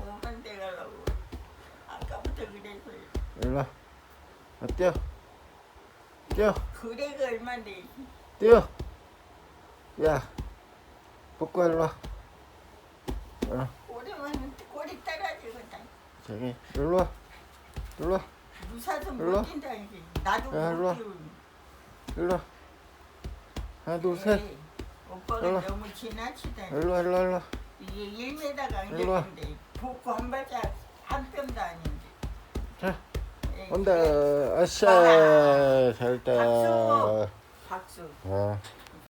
오만 대 가려고 아까부터 그래서 일로 와. 아, 뛰어. 뛰어. 그래가 얼마인데 뛰어. 야. 복구 일로 와. 어. 꼬리만 꼬리 떨어지거든 저기 일로 와. 일로 와. 무사도 일로 와. 못 뛴다니까 나도 야, 일로 와. 못 뛰고 일로 와. 하나 둘 셋. 에이, 오빠가 일로 와. 너무 지나치다 일로 와 일로 와 일로 와. 이게 1m가 안 되는데 복구 한 발짝 한 뼘도 아닌데. 자, 예, 온다. 아싸. 잘했다. 박수. 박수. 어.